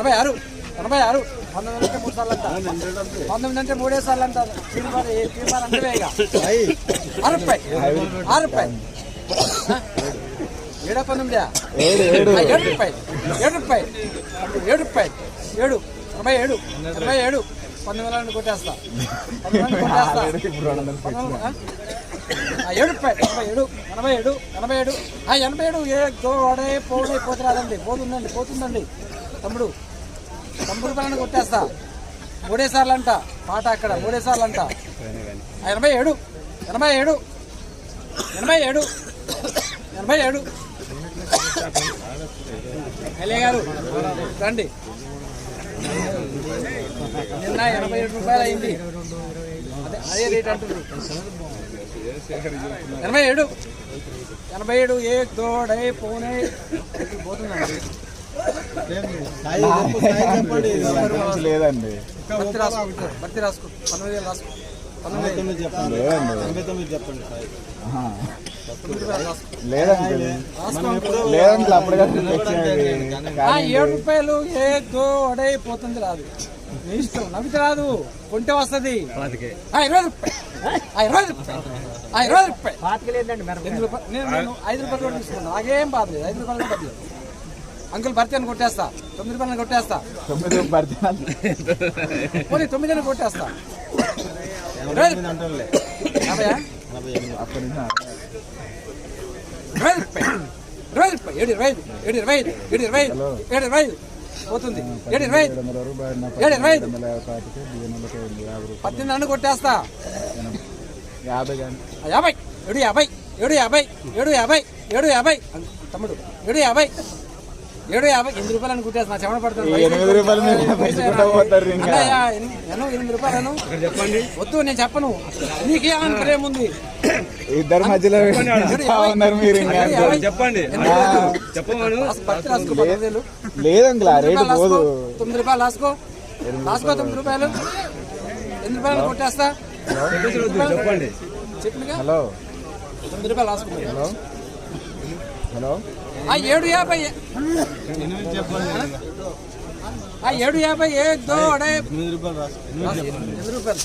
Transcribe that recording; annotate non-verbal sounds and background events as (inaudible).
ఎనభై ఆరు ఎనభై ఆరు. పంతొమ్మిది అంటే మూడు సార్లు అంటారు పంతొమ్మిది అంటే మూడే సార్లు అంటారు తీర్మానం అంటే ఆరు రూపాయి ఆరు రూపాయి. ఏడా పంతొమ్మిది ఏడు రూపాయి ఏడు రూపాయి. ఏడు రూపాయి ఏడు ఎనభై ఏడు ఎనభై ఏడు. పంతొమ్మిది వందల కొట్టేస్తా. (laughs) ఏడు ఎనభై ఏడు ఎనభై ఏడు ఎనభై ఏడు. ఆ ఎనభై ఏడు ఏ గోడే పోడే పోతురాదండి. పోతుందండి పోతుందండి. తమ్ముడు తొంభై రూపాయలను కొట్టేస్తా. మూడే సార్లు అంట పాట అక్కడ మూడే సార్లు అంట ఎనభై ఏడు. ఎనభై ఏడు. ఎనభై ఏడు. ఎనభై ఏడు. ఎలే గారు రండి. నిన్న ఎనభై ఏడు రూపాయలు అయింది. అదే రేట్ అంటున్నారు ఎనభై ఏడు. ఎనభై ఏడు ఏ దోడై పోనే. పోతుందండి లేదండి. భర్తీ రాసుకో పంతొమ్మిది వేలు పంతొమ్మిది. తొమ్మిది లేదండి. లేదండి. తెచ్చినది ఆ ఏడు రూపాయలు ఏ దోడే పోతుంది రాదు. ఇష్టం. నవ్వితే రాదు. కొంటే వస్తుంది. ఆ ఇరవై రూపాయలు. ఐదు రూపాయలు తీసుకున్నాను. నాకేం బాధ లేదు. ఐదు రూపాయలు కూడా లేదు. అంకుల్ భర్తీ అని కొట్టేస్తా. తొమ్మిది రూపాయలు కొట్టేస్తా. తొమ్మిది పోనీ తొమ్మిది అని కొట్టేస్తా. ఏడు ఇరవై ఏడు ఇరవై ఏడు ఇరవై ఏడు ఇరవై పోతుంది. ఏడు ఇరవై ఏడు ఇరవై పద్దెనిమిది అన్ను కొట్టేస్తా. యాభై యాభై. ఏడు యాభై ఏడు యాభై ఏడు యాభై ఏడు యాభై. తమ్ముడు ఏడు యాభై. ఏడు యాభై? ఎనిమిది రూపాయలు అని కుట్టేస్తా చెమట పడుతుంది. ఎనిమిది రూపాయలు ఎనిమిది రూపాయలను? చెప్పండి. వద్దు నేను చెప్పను. నీకే అని ప్రేమ ఉంది? ఇద్దరు మధ్యలో ఉన్నారు మీరు. చెప్పండి. ఆ రేటు పోదు. తొమ్మిది రూపాయలు రాసుకో. రాసుకో తొమ్మిది రూపాయలు ఎనిమిది రూపాయలు కొట్టేస్తా. చెప్పండి. హలో. తొమ్మిది రూపాయలు రాసుకో. హలో. హలో? ఆ ఏడు యాభై ఆ ఏడు యాభై ఏ దోడే ఎనిమిది రూపాయలు ఎనిమిది రూపాయలు